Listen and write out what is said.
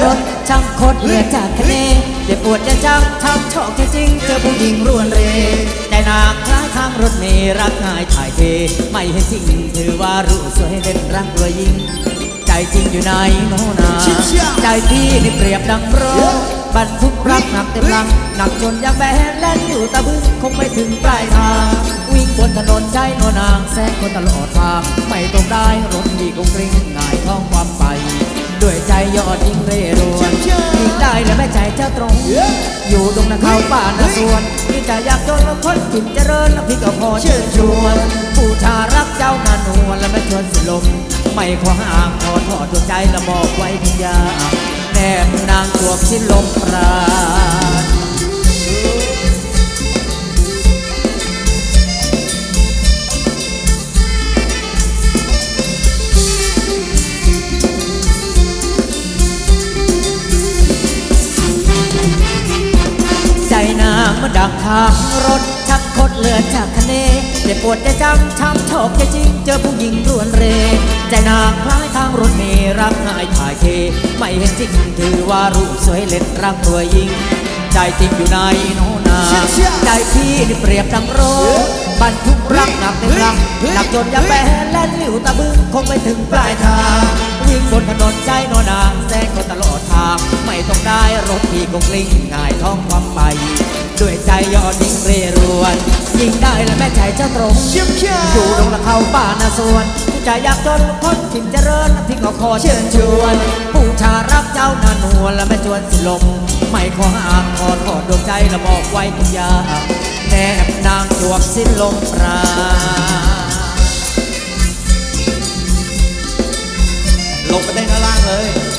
รถช่างโคตรเหลือจากคะเนเจ็บปวดจะจังช้ำชอกแค่จริงเจอผู้หญิงรวนเรได้นางคล้ายทางรถเมล์รักง่ายถ่ายเท ไม่เห็นจริงถือว่ารู้สวยเด่นรักรวยยิ่ง ใจจริงอยู่ในโนนาใจพี่นี่เปรียบดังรถบรรทุกรักหนักเต็มลังหนักจนยางแบนแล่นอยู่ตะบึงคงไม่ถึงปลายทาง วิ่งบนถนนใจโนนางแซงคนตลอดทางไม่ตรงได้รถดีกงกริ้งง่ายท้องความไป ยใจยอดยิ่งเร่รวนยิ่งได้และแม่ใจเจ้าตรง อยู่ตรงนาเขาป่านาสวนพี่จะอยากจนแล้วคนถิ่นเจริญแล้วพี่ก็พอเชิญชวนผู้ชารักเจ้านานวลและไม่ชวนสิลม ไม่ขวางอ่างขอทอดดวงใจและมอบไว้เพียงอยางแนบนางตัวสิ้นลมปรา มันดังทางรถชักคดเลือดจากคะเนเจ็บปวดใจจังช้ำชอกใจจริง เจอผู้หญิงรวนเร ใจนางคล้ายทางรถเมล์รักง่ายถ่ายเทไม่เห็นจริงถือว่ารูปสวยเล่นรักรวยยิ่งใจจริงอยู่ในโนนา ใจพี่นี่เปรียบดังรถบรรทุกรักหนักเต็มลังหนักจนยางแบนแล่นหลิวตะบึงคงไม่ถึงปลายทางวิ่งบนถนนใจโนนางแซงคนตลอดทาง ไม่ต้องได้รถที่กงกลิ้งง่ายท้องความไปด้ว ยอดยิ่งเรรวนยิ่งได้และแม่ใจเจ้าตรงเชียมชอยู่ตรงละเขาป่านาสวนผู้ชายอยากจนคนถิ่นเจริญที่งเราขอเชิญชวน ผู้ชารักเจ้านานหัและแม่ชวนสิลม ไม่ขออ่างขอขอดดวงใจและบอกไว้ทุกอย่างแนบนางจวบสิ้นลมปราลงไปได้หน้ล่างเลย